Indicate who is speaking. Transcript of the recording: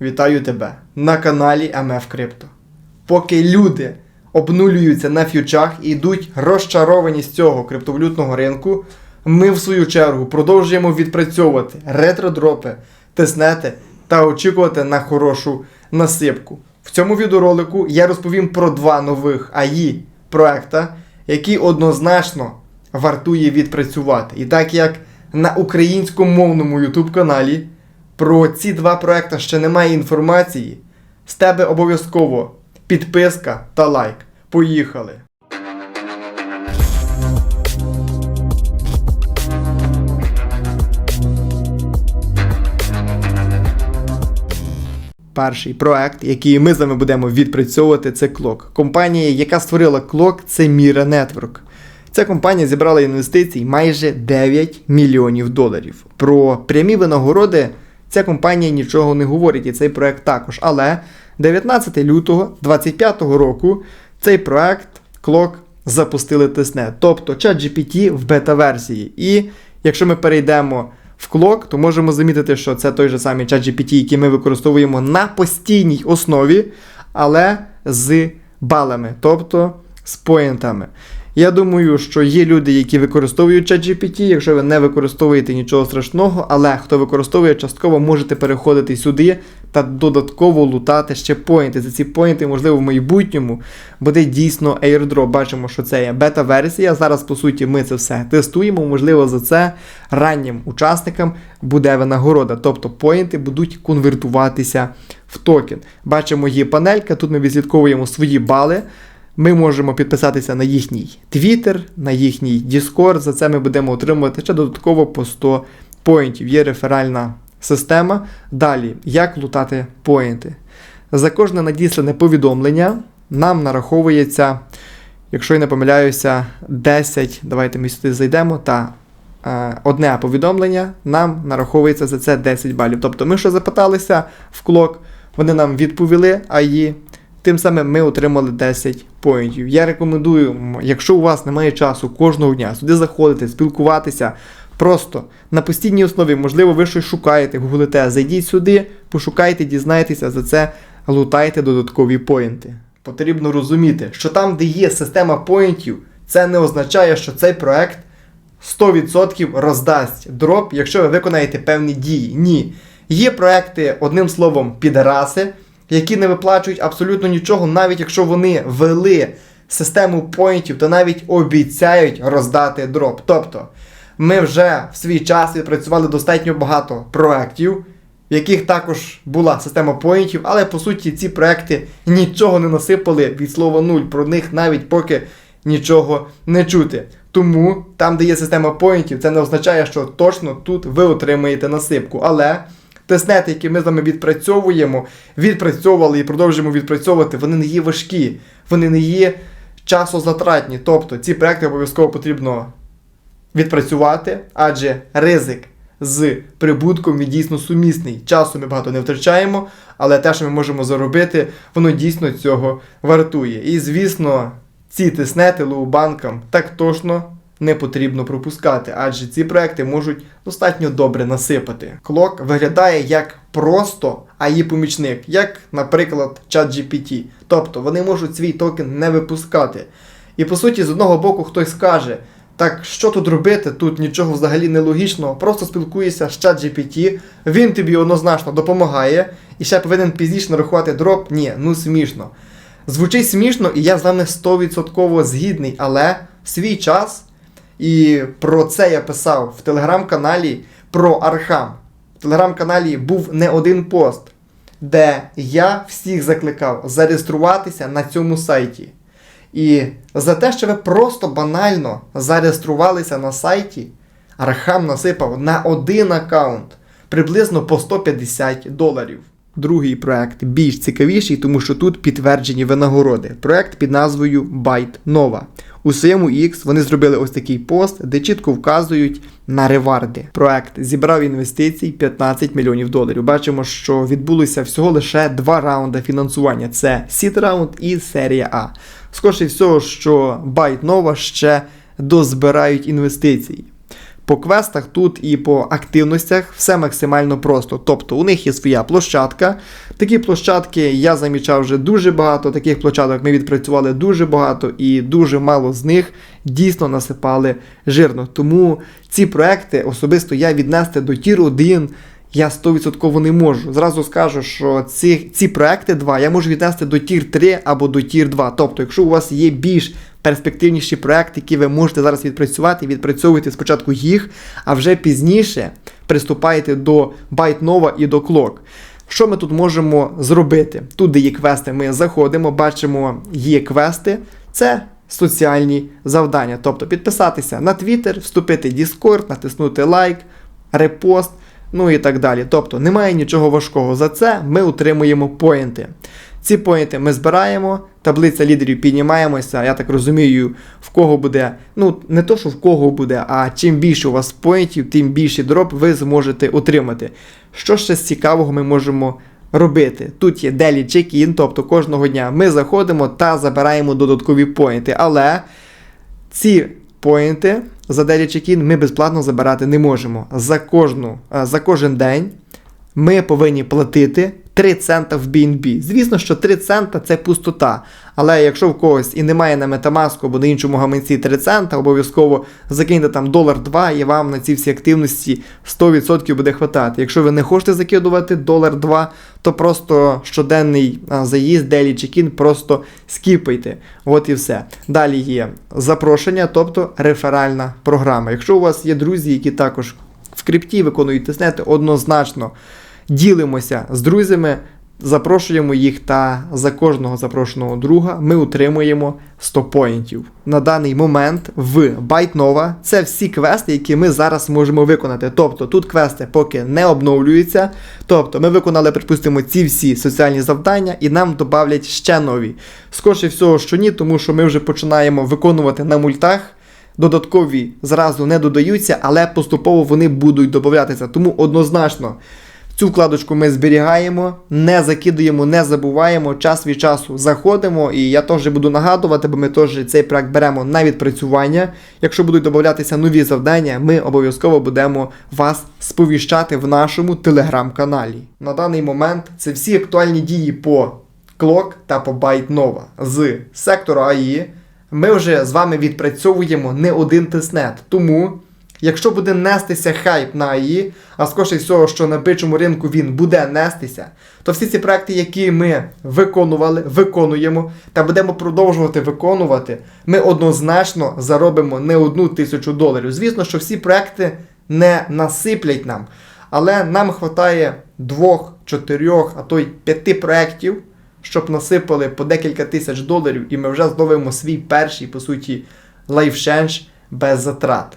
Speaker 1: Вітаю тебе на каналі МФ Крипто. Поки люди обнулюються на ф'ючах і йдуть розчаровані з цього криптовалютного ринку, ми в свою чергу продовжуємо відпрацьовувати ретродропи, тиснети та очікувати на хорошу насипку. В цьому відеоролику я розповім про два нових АІ проекта, які однозначно вартує відпрацювати. І так як на українськомовному YouTube каналі про ці два проекти ще немає інформації, з тебе обов'язково підписка та лайк. Поїхали! Перший проект, який ми з вами будемо відпрацьовувати, це Клок. Компанія, яка створила Клок, це Mira Network. Ця компанія зібрала інвестицій майже 9 мільйонів доларів. Про прямі винагороди ця компанія нічого не говорить, і цей проект також. Але 19 лютого 2025 року цей проект Клок запустили тисне, тобто ChatGPT в бета-версії. І якщо ми перейдемо в Клок, то можемо замітити, що це той же самий ChatGPT, який ми використовуємо на постійній основі, але з балами, тобто з поінтами. Я думаю, що є люди, які використовують ChatGPT, якщо ви не використовуєте нічого страшного, але хто використовує, частково можете переходити сюди та додатково лутати ще поінти. За ці поінти, можливо, в майбутньому буде дійсно airdrop. Бачимо, що це є бета-версія. Зараз, по суті, ми це все тестуємо. Можливо, за це раннім учасникам буде винагорода. Тобто поінти будуть конвертуватися в токен. Бачимо, є панелька, тут ми відслідковуємо свої бали. Ми можемо підписатися на їхній Twitter, на їхній Discord. За це ми будемо отримувати ще додатково по 100 поінтів. Є реферальна система. Далі, як лутати поінти. За кожне надіслане повідомлення нам нараховується, якщо я не помиляюся, 10. Давайте ми сюди зайдемо. та е, Одне повідомлення нам нараховується за це 10 балів. Тобто ми що запиталися в клок, вони нам відповіли, а її Тим самим ми отримали 10 поінтів. Я рекомендую, якщо у вас немає часу кожного дня сюди заходити, спілкуватися. Просто на постійній основі, можливо, ви щось шукаєте, гуглите, зайдіть сюди, пошукайте, дізнайтеся, за це лутайте додаткові поінти. Потрібно розуміти, що там, де є система поінтів, це не означає, що цей проект 100% роздасть дроп, якщо ви виконаєте певні дії. Ні. Є проекти, одним словом, підараси які не виплачують абсолютно нічого, навіть якщо вони ввели систему поінтів, то навіть обіцяють роздати дроп. Тобто, ми вже в свій час відпрацювали достатньо багато проєктів, в яких також була система поінтів, але по суті ці проекти нічого не насипали від слова нуль. Про них навіть поки нічого не чути. Тому там, де є система поінтів, це не означає, що точно тут ви отримаєте насипку. Але Тестнети, які ми з вами відпрацьовуємо, відпрацьовували і продовжуємо відпрацьовувати, вони не є важкі, вони не є часозатратні. Тобто ці проекти обов'язково потрібно відпрацювати, адже ризик з прибутком він дійсно сумісний. Часу ми багато не втрачаємо, але те, що ми можемо заробити, воно дійсно цього вартує. І звісно, ці тиснети лоу-банкам так точно не потрібно пропускати, адже ці проекти можуть достатньо добре насипати. Клок виглядає як просто AI помічник, як, наприклад, ChatGPT. Тобто вони можуть свій токен не випускати. І по суті, з одного боку, хтось скаже, так що тут робити? Тут нічого взагалі не логічного, просто спілкуєшся з ChatGPT, він тобі однозначно допомагає і ще повинен пізніше нарахувати дроп. Ні, ну смішно. Звучить смішно, і я з вами 100% згідний, але в свій час і про це я писав в телеграм-каналі про Архам. В телеграм-каналі був не один пост, де я всіх закликав зареєструватися на цьому сайті. І за те, що ви просто банально зареєструвалися на сайті, Архам насипав на один аккаунт приблизно по 150 доларів. Другий проект більш цікавіший, тому що тут підтверджені винагороди. Проект під назвою Byte Nova. У своєму X вони зробили ось такий пост, де чітко вказують на реварди. Проект зібрав інвестицій 15 мільйонів доларів. Бачимо, що відбулося всього лише два раунди фінансування: це Seed раунд і серія А. Скоріше всього, що Байт Нова ще дозбирають інвестиції. По квестах тут і по активностях все максимально просто. Тобто у них є своя площадка. Такі площадки я замічав вже дуже багато. Таких площадок ми відпрацювали дуже багато, і дуже мало з них дійсно насипали жирно. Тому ці проекти особисто я віднести до тір 1 я 100% не можу. Зразу скажу, що ці, ці проекти два я можу віднести до тір 3 або до тір 2. Тобто, якщо у вас є більш перспективніші проекти, які ви можете зараз відпрацювати, відпрацьовуйте спочатку їх, а вже пізніше приступаєте до ByteNova і до Clock. Що ми тут можемо зробити? Тут, де є квести, ми заходимо, бачимо, є квести. Це соціальні завдання. Тобто підписатися на Twitter, вступити в Discord, натиснути лайк, репост, ну і так далі. Тобто немає нічого важкого. За це ми отримуємо поінти. Ці поінти ми збираємо, таблиця лідерів піднімаємося. Я так розумію, в кого буде, ну не то, що в кого буде, а чим більше у вас поінтів, тим більший дроп ви зможете отримати. Що ще з цікавого ми можемо робити? Тут є daily check-in, тобто кожного дня ми заходимо та забираємо додаткові поінти. Але ці поінти за daily check-in ми безплатно забирати не можемо. За, кожну, за кожен день ми повинні платити 3 цента в BNB. Звісно, що 3 цента це пустота. Але якщо в когось і немає на Metamask або на іншому гаманці 3 цента, обов'язково закиньте там долар 2 і вам на ці всі активності 100% буде хватати. Якщо ви не хочете закидувати долар 2, то просто щоденний заїзд, daily check-in просто скіпайте. От і все. Далі є запрошення, тобто реферальна програма. Якщо у вас є друзі, які також в крипті виконують тиснети, однозначно ділимося з друзями, запрошуємо їх та за кожного запрошеного друга ми утримуємо 100 поінтів. На даний момент в ByteNova це всі квести, які ми зараз можемо виконати. Тобто тут квести поки не обновлюються. Тобто ми виконали, припустимо, ці всі соціальні завдання і нам додавлять ще нові. Скоріше всього, що ні, тому що ми вже починаємо виконувати на мультах. Додаткові зразу не додаються, але поступово вони будуть додатися. Тому однозначно цю вкладочку ми зберігаємо, не закидуємо, не забуваємо. Час від часу заходимо. І я теж буду нагадувати, бо ми теж цей проект беремо на відпрацювання. Якщо будуть додатися нові завдання, ми обов'язково будемо вас сповіщати в нашому телеграм-каналі. На даний момент це всі актуальні дії по Clock та по ByteNova. З сектору АІ ми вже з вами відпрацьовуємо не один тиснет. Тому, якщо буде нестися хайп на АІ, а скоріше всього, що на бичому ринку він буде нестися, то всі ці проекти, які ми виконували, виконуємо та будемо продовжувати виконувати, ми однозначно заробимо не одну тисячу доларів. Звісно, що всі проекти не насиплять нам, але нам вистачає двох, чотирьох, а то й п'яти проєктів, щоб насипали по декілька тисяч доларів, і ми вже зловимо свій перший, по суті, лайфшенж без затрат.